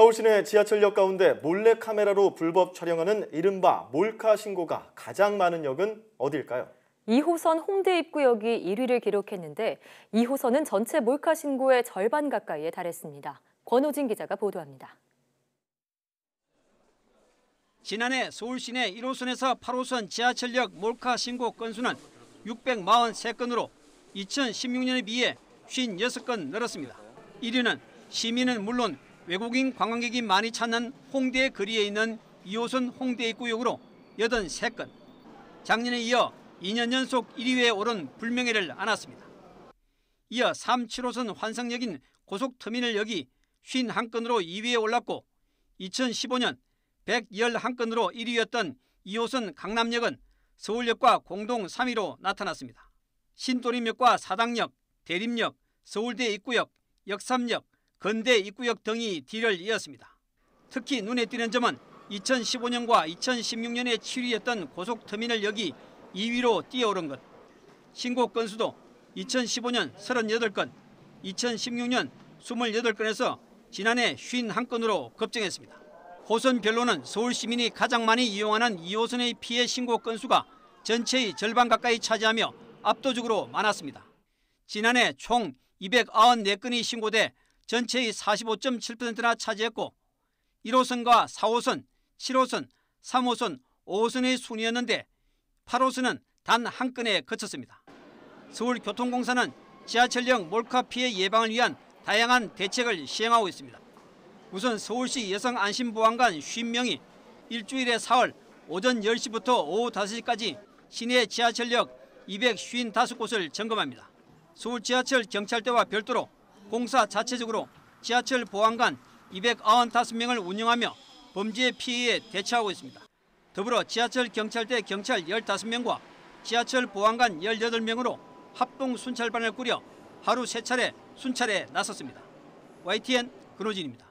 서울시내 지하철역 가운데 몰래 카메라로 불법 촬영하는 이른바 몰카 신고가 가장 많은 역은 어딜까요? 2호선 홍대 입구역이 1위를 기록했는데 2호선은 전체 몰카 신고의 절반 가까이에 달했습니다. 권호진 기자가 보도합니다. 지난해 서울 시내 1호선에서 8호선 지하철역 몰카 신고 건수는 643건으로 2016년에 비해 56건 늘었습니다. 1위는 시민은 물론 외국인 관광객이 많이 찾는 홍대 거리에 있는 2호선 홍대 입구역으로 83건. 작년에 이어 2년 연속 1위에 오른 불명예를 안았습니다. 이어 3, 7호선 환승역인 고속터미널역이 51건으로 2위에 올랐고 2015년 111건으로 1위였던 2호선 강남역은 서울역과 공동 3위로 나타났습니다. 신도림역과 사당역, 대림역, 서울대 입구역, 역삼역, 건대 입구역 등이 뒤를 이었습니다. 특히 눈에 띄는 점은 2015년과 2016년에 7위였던 고속터미널역이 2위로 뛰어오른 것. 신고 건수도 2015년 38건, 2016년 28건에서 지난해 51건으로 급증했습니다. 호선별로는 서울 시민이 가장 많이 이용하는 2호선의 피해 신고 건수가 전체의 절반 가까이 차지하며 압도적으로 많았습니다. 지난해 총 294건이 신고돼 전체의 45.7%나 차지했고 1호선과 4호선, 7호선, 3호선, 5호선의 순이었는데 8호선은 단 한 건에 그쳤습니다. 서울교통공사는 지하철역 몰카 피해 예방을 위한 다양한 대책을 시행하고 있습니다. 우선 서울시 여성안심보안관 50명이 일주일에 4월 오전 10시부터 오후 5시까지 시내 지하철역 255곳을 점검합니다. 서울 지하철 경찰대와 별도로 공사 자체적으로 지하철 보안관 295명을 운영하며 범죄 피해에 대처하고 있습니다. 더불어 지하철 경찰대 경찰 15명과 지하철 보안관 18명으로 합동 순찰반을 꾸려 하루 3차례 순찰에 나섰습니다. YTN 근호진입니다.